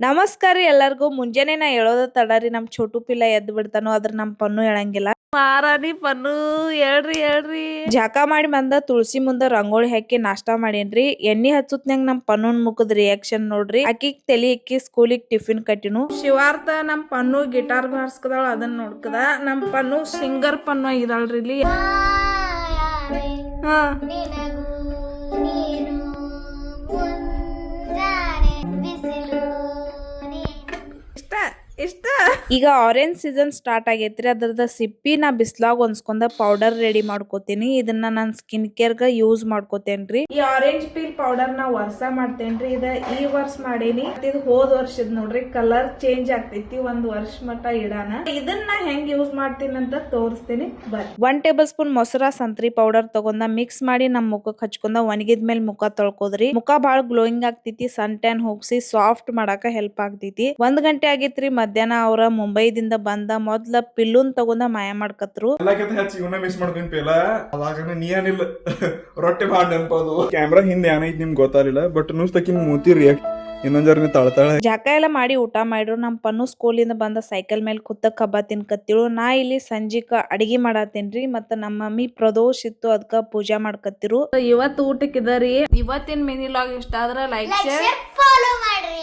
ನಮಸ್ಕಾರ ರೀ ಎಲ್ಲರಿಗೂ. ಮುಂಜಾನೆ ನಾ ಹೇಳೋದ ತಡರಿ ರೀ ನಮ್ ಚೋಟು ಪಿಲ್ಲ ಎದ್ದು ಬಿಡ್ತಾನೋ ಅದ್ರ ನಮ್ ಪನ್ನು ಹೇಳಂಗಿಲ್ಲ. ಮಾರಾನಿ ಪನ್ನು ಹೇಳ್ರಿ ಹೇಳ್ರಿ. ಜಾಕ ಮಾಡಿ ಬಂದ ತುಳಸಿ ಮುಂದ ರಂಗೋಳಿ ಹಾಕಿ ನಾಷ್ಟಾ ಮಾಡೇನ್ರಿ. ಎಣ್ಣಿ ಹಚ್ಚುತ್ನ್ಯಾಗ ನಮ್ ಪನ್ನುನ್ ಮುಖದ ರಿಯಾಕ್ಷನ್ ನೋಡ್ರಿ. ಅಕ್ಕಿ ತಲಿ ಇಕ್ಕಿ ಸ್ಕೂಲಿಗ್ ಟಿಫಿನ್ ಕಟ್ಟಿನು. ಶಿವಾರ್ಥ ನಮ್ ಪನ್ನು ಗಿಟಾರ್ ಬಾರ್ಸ್ಕದಾಳ ಅದನ್ನ ನೋಡ್ಕದ. ನಮ್ ಪನ್ನು ಸಿಂಗರ್ ಪನ್ನು ಆಗಿದಾಳ್ರಿ ಇಲ್ಲಿ. ಹಾ. ಇಷ್ಟ? ಈಗ ಆರೆಂಜ್ ಸೀಸನ್ ಸ್ಟಾರ್ಟ್ ಆಗೈತ್ರಿ ಅದ್ರದ ಸಿಪ್ಪಿ ನಾ ಬಿಸ್ಲಾಗ್ ಹೊನ್ಸ್ಕೊಂಡ ಪೌಡರ್ ರೆಡಿ ಮಾಡ್ಕೋತೀನಿ. ಇದನ್ನ ನಾನ್ ಸ್ಕಿನ್ ಕೇರ್ ಗ ಯೂಸ್ ಮಾಡ್ಕೋತೇನ್ರಿ. ಈ ಆರೆಂಜ್ ಪೀಲ್ ಪೌಡರ್ ನಾ ವರ್ಷ ಮಾಡ್ತೇನ್ರಿ ಇದ ಈ ವರ್ಷ ಮಾಡೇನಿ. ಇದು ಹೋದ್ ವರ್ಷದ ನೋಡ್ರಿ ಕಲರ್ ಚೇಂಜ್ ಆಗ್ತೈತಿ ಒಂದ್ ವರ್ಷ ಮಟ್ಟ ಇಡಾನ. ಇದನ್ನ ಹೆಂಗ್ ಯೂಸ್ ಮಾಡ್ತೀನಿ ಅಂತ ತೋರಿಸ್ತೀನಿ ಬರ್ ಒನ್ ಟೇಬಲ್ ಸ್ಪೂನ್ ಮೊಸರ ಸಂತ್ರಿ ಪೌಡರ್ ತಗೊಂಡ ಮಿಕ್ಸ್ ಮಾಡಿ ನಮ್ ಮುಖಕ್ಕೆ ಹಚ್ಕೊಂಡ ಒಣಗಿದ ಮೇಲೆ ಮುಖ ತೊಳ್ಕೋದ್ರಿ. ಮುಖ ಬಾಳ ಗ್ಲೋಯಿಂಗ್ ಆಗ್ತೈತಿ ಸನ್ ಟ್ಯಾನ್ ಹೋಗ್ಸಿ ಸಾಫ್ಟ್ ಮಾಡಾಕ ಹೆಲ್ಪ್ ಆಗ್ತೈತಿ. ಒಂದ್ ಗಂಟೆ ಆಗಿತ್ರಿ ಮಧ್ಯಾಹ್ನ ಅವ್ರ ಮುಂಬೈದಿಂದ ಬಂದ ಮೊದ್ಲ ಪಿಲ್ಲುನ್ ತಗೊಂಡ ಮಾಯ ಮಾಡ್ಕತ್ರು. ಹೆಚ್ಚು ಇವನ್ನ ಮಿಸ್ ಮಾಡ್ತೀನಿ ಪೇಲ ಅವಾಗ ನೀ ಏನಿಲ್ಲ. ರೊಟ್ಟಿ ಭಾಳ ನೆನಪದು ಕ್ಯಾಮ್ರಾ ಹಿಂದೆ ಏನೈತಿ ನಿಮ್ಗೆ ಗೊತ್ತಾಗಲಿಲ್ಲ ಬಟ್ ನ್ಯೂಸ್ ತಕ್ಕಿನ ಮೂತಿ ರಿಯಾಕ್ಟ್ ಇನ್ನೊಂದ್ ಜರ ತಾಳ್ತಾಳೆ. ಜಾಕ ಎಲ್ಲ ಮಾಡಿ ಊಟ ಮಾಡ್ರು ನಮ್ ಪನ್ನು ಸ್ಕೂಲಿಂದ ಬಂದ ಸೈಕಲ್ ಮೇಲೆ ಕುತ್ತ ಕಬ್ಬ ತಿನ್ಕತ್ತಿಳು. ನಾ ಇಲ್ಲಿ ಸಂಜಿಕ ಅಡಿಗೆ ಮಾಡತ್ತೇನ್ರಿ ಮತ್ತ ನಮ್ಮ ಮಮ್ಮಿ ಪ್ರದೋಷ್ ಇತ್ತು ಅದಕ್ಕ ಪೂಜಾ ಮಾಡ್ಕತ್ತಿರು. ಇವತ್ತು ಊಟಕ್ಕೆ ಇದರಿ ಇವತ್ತಿನ ಮಿನಿ ಲಾಗ್ ಇಷ್ಟ ಆದ್ರ ಲೈಕ್ ಶೇರ್ ಫಾಲೋ ಮಾಡ್ರಿ.